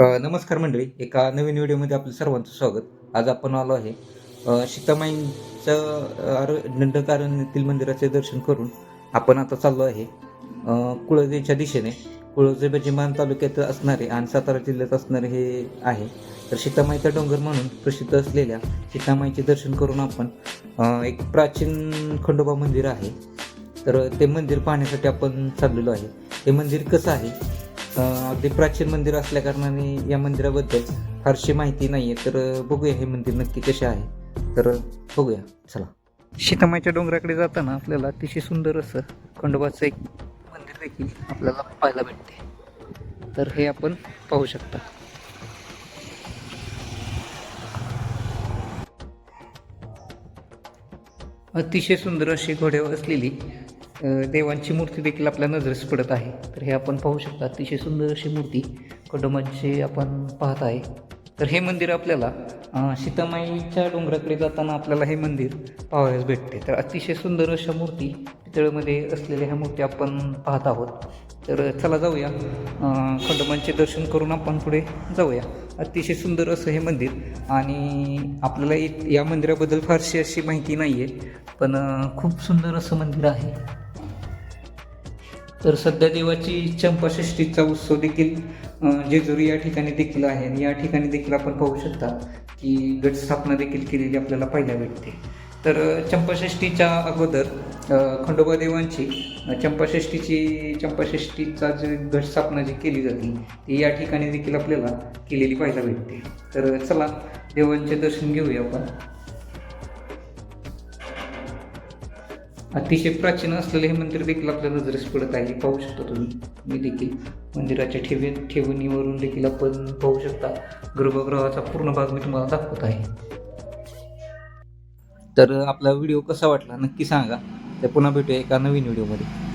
नमस्कार मंडळी एका नवीन व्हिडिओमध्ये आपलं सर्वांचं स्वागत. आज आपण आलो आहे सीतामाईंचं अर- मंदिराचे दर्शन करून आपण आता चाललो आहे अ, कुळदेच्या दिशेने. कुळजे मान तालुक्यात असणारे आणि सातारा जिल्ह्यात असणारे हे आहे. तर सीतामाईचा डोंगर म्हणून प्रसिद्ध असलेल्या सीतामाईचे दर्शन करून आपण एक प्राचीन खंडोबा मंदिर आहे. तर ते मंदिर पाहण्यासाठी आपण चाललेलो आहे. ते मंदिर कसं आहे? अगदी प्राचीन मंदिर असल्या कारणाने या मंदिराबद्दल फारशी माहिती नाही आहे तर बघूया हे मंदिर नक्की कसे आहे. तर बघूया. चला. सीतामाईच्या डोंगराकडे जाताना आपल्याला अतिशय सुंदर असं खंडोबाचं एक मंदिर देखील आपल्याला पाहायला भेटते. तर हे आपण पाहू शकता. अतिशय सुंदर अशी घोड्यावर असलेली देवांची मूर्ती देखील आपल्या नजरेस पडत आहे. तर हे आपण पाहू शकता अतिशय सुंदर अशी मूर्ती खंडोबाची आपण पाहत आहे. तर हे मंदिर आपल्याला सीतामाईच्या डोंगराकडे जाताना आपल्याला हे मंदिर पाहावयास भेटते. तर अतिशय सुंदर अशा मूर्ती पितळमध्ये असलेल्या ह्या मूर्ती आपण पाहत आहोत. तर चला जाऊया. खंडोबांचे दर्शन करून आपण पुढे जाऊया. अतिशय सुंदर असं हे मंदिर आणि आपल्याला इ- या मंदिराबद्दल फारशी अशी माहिती नाही आहे पण खूप सुंदर असं मंदिर आहे. तर सध्या देवाची चंपाषष्ठीचा उत्सव देखील जेजुरी या ठिकाणी देखील आहे. आणि या ठिकाणी देखील आपण पाहू शकता की गट स्थापना देखील केलेली आपल्याला पाहायला भेटते. तर चंपाषष्टीच्या चंपाषष्ठीच्या अगोदर खंडोबा देवांची चंपाषष्टीची चंपाषष्ठीची चंपाषष्ठीचा जे गट स्थापना जी केली जाते ती या ठिकाणी देखील आपल्याला केलेली पाहायला भेटते. तर चला देवांचे दर्शन घेऊया आपण. अतिशय प्राचीन असलेलं हे मंदिर देखील आपल्या नजरेस पडत आहे पाहू शकता तुम्ही. मी देखील मंदिराच्या ठेवी ठेवणीवरून देखील आपण पाहू शकता. गर्भगृहाचा पूर्ण भाग मी तुम्हाला दाखवत आहे. तर आपला व्हिडिओ कसा वाटला नक्की सांगा. तर पुन्हा भेटूया एका नवीन व्हिडिओमध्ये.